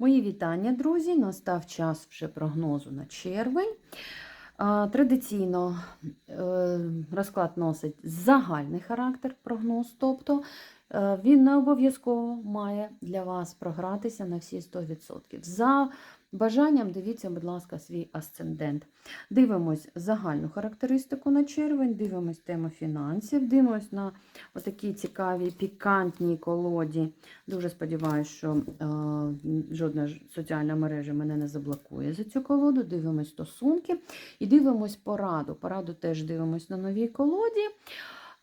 Мої вітання, друзі! Настав час вже прогнозу на червень. Традиційно е, розклад носить загальний характер прогноз, тобто він не обов'язково має для вас програтися на всі 100%. За бажанням дивіться, будь ласка, свій асцендент. Дивимось загальну характеристику на червень, дивимось тему фінансів, дивимось на отакі цікаві пікантні колоді. Дуже сподіваюся, що е, жодна соціальна мережа мене не заблокує за цю колоду. Дивимось стосунки і дивимось пораду. Пораду теж дивимось на новій колоді.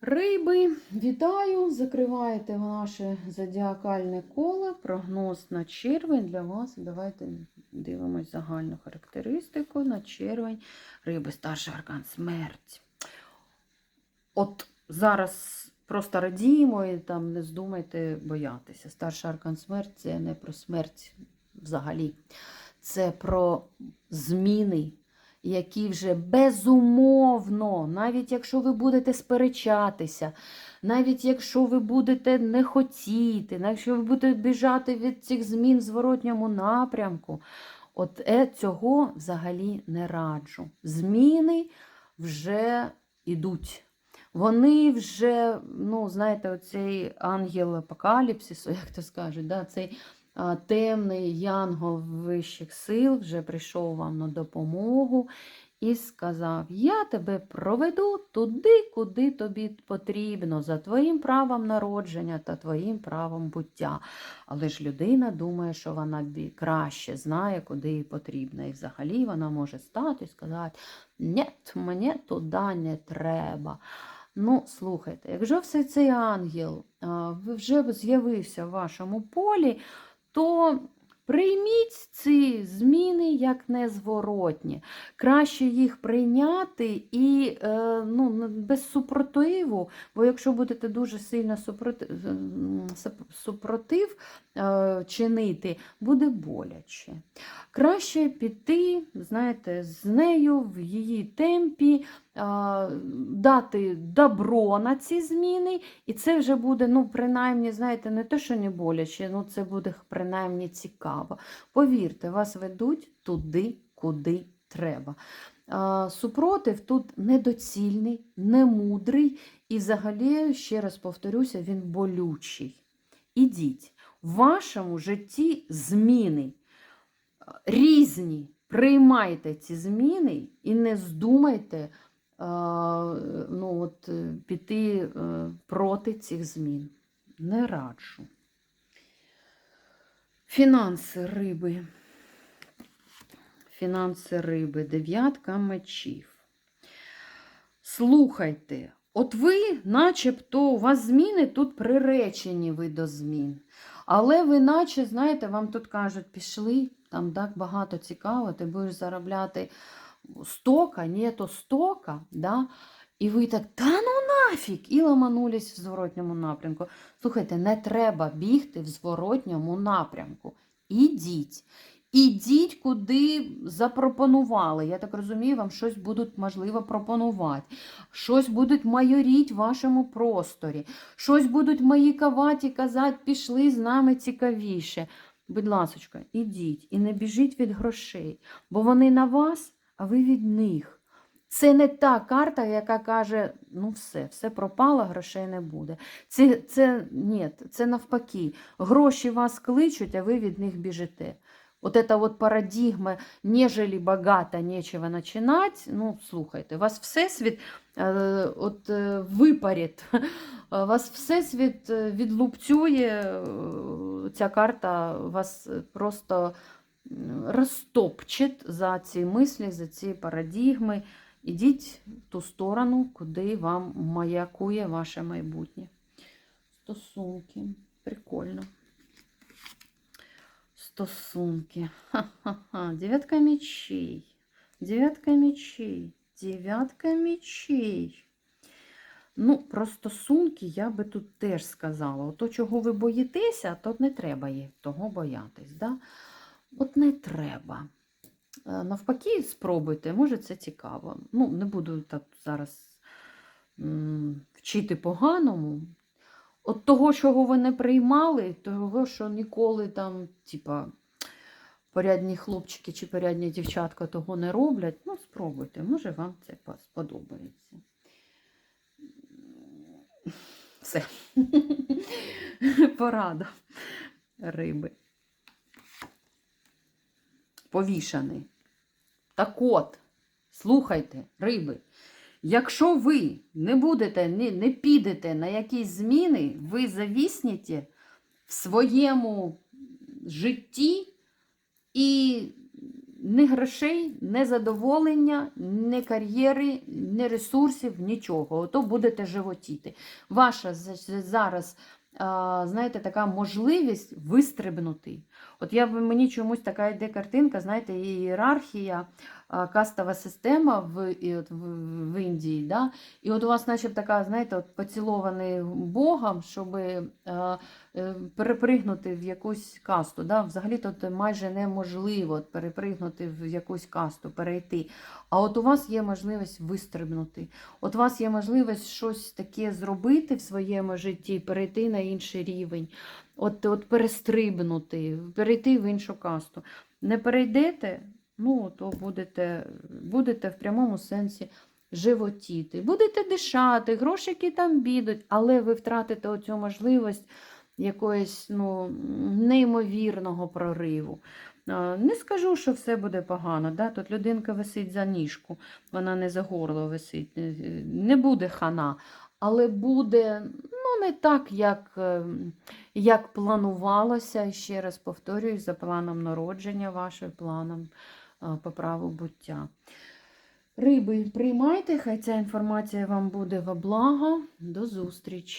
Риби, вітаю! Закриваєте ваше зодіакальне коло, прогноз на червень для вас. Давайте дивимось загальну характеристику на червень. Риби, старший аркан, смерть. От зараз просто радіємо і там не здумайте боятися. Старший аркан смерть це не про смерть взагалі. Це про зміни які вже безумовно, навіть якщо ви будете сперечатися, навіть якщо ви будете не хотіти, навіть якщо ви будете біжати від цих змін в зворотньому напрямку, от е, цього взагалі не раджу. Зміни вже йдуть. Вони вже, ну, знаєте, оцей ангел апокаліпсису, як то скажуть, да, цей темний янгол вищих сил вже прийшов вам на допомогу і сказав: Я тебе проведу туди, куди тобі потрібно, за твоїм правом народження та твоїм правом буття. Але ж людина думає, що вона краще знає, куди їй потрібно. І взагалі вона може стати і сказати: Ні, мені туди не треба. Ну, слухайте, якщо все цей ангел вже з'явився в вашому полі, то прийміть ці зміни як незворотні. Краще їх прийняти і е, ну, без супротиву, бо якщо будете дуже сильно супротив, супротив е, чинити, буде боляче. Краще піти, знаєте, з нею в її темпі дати добро на ці зміни, і це вже буде, ну, принаймні, знаєте, не те, що не боляче, ну це буде принаймні цікаво. Повірте, вас ведуть туди, куди треба. Супротив тут недоцільний, немудрий і, взагалі, ще раз повторюся, він болючий. Ідіть, в вашому житті зміни різні. Приймайте ці зміни і не здумайте ну, от, е, піти е, проти цих змін. Не раджу. Фінанси риби. Фінанси риби, дев'ятка мечів. Слухайте, от ви, начебто, у вас зміни тут приречені ви до змін. Але ви, наче, знаєте, вам тут кажуть, пішли, там так багато цікаво, ти будеш заробляти стока, нету стока, да? і ви так, та ну нафіг, і ламанулись в зворотньому напрямку. Слухайте, не треба бігти в зворотньому напрямку. Ідіть. Ідіть, куди запропонували. Я так розумію, вам щось будуть, можливо, пропонувати. Щось будуть майоріть в вашому просторі. Щось будуть маїкавати і казати, пішли з нами цікавіше. Будь ласка, ідіть і не біжіть від грошей, бо вони на вас а ви від них. Це не та карта, яка каже, ну все, все пропало, грошей не буде. Це це, ні, це навпаки. Гроші вас кличуть, а ви від них біжите. От эта вот парадигма, нежели багато, нечего начинать, ну, слухайте, вас всесвіт э, от, э, випарить, вас всесвіт відлупцює, ця карта вас просто розтопчет за ці мислі, за ці парадігми. Ідіть в ту сторону, куди вам маякує ваше майбутнє. Стосунки. Прикольно. стосунки. Ха-ха-ха. Дев'ятка мечей. Дев'ятка мечей. Дев'ятка мечей. Ну, про стосунки я би тут теж сказала. Ото, чого ви боїтеся, то не треба їх того боятись. Да? От не треба. Е, Навпаки, спробуйте, може це цікаво. Ну, не буду так зараз вчити поганому. От того, чого ви не приймали, того, що ніколи там, типа, порядні хлопчики чи порядні дівчатка того не роблять, ну, спробуйте, може вам це по- сподобається. Все. Порада риби. Повішаний. Так от, слухайте, риби. Якщо ви не будете, не, не підете на якісь зміни, ви завіснете в своєму житті і ні грошей, ні задоволення, ні кар'єри, ні ресурсів, нічого. Ото будете животіти. Ваша зараз, знаєте, така можливість вистрибнути. От я мені чомусь така йде картинка, знаєте, ієрархія, кастова система в, і от в, Індії. Да? І от у вас, наче така, знаєте, от поцілований Богом, щоб е, перепригнути в якусь касту. Да? Взагалі тут майже неможливо от перепригнути в якусь касту, перейти. А от у вас є можливість вистрибнути. От у вас є можливість щось таке зробити в своєму житті, перейти на інший рівень, от, от перестрибнути, перейти в іншу касту. Не перейдете, ну, то будете, будете в прямому сенсі животіти. Будете дишати, грошики там бідуть, але ви втратите оцю можливість якоїсь ну, неймовірного прориву. Не скажу, що все буде погано. Да? Тут людинка висить за ніжку, вона не за горло висить. Не- буде хана, але буде ну, не так, як, е, як планувалося. Ще раз повторюю, за планом народження вашим планом по праву буття. Риби, приймайте, хай ця інформація вам буде во благо. До зустрічі!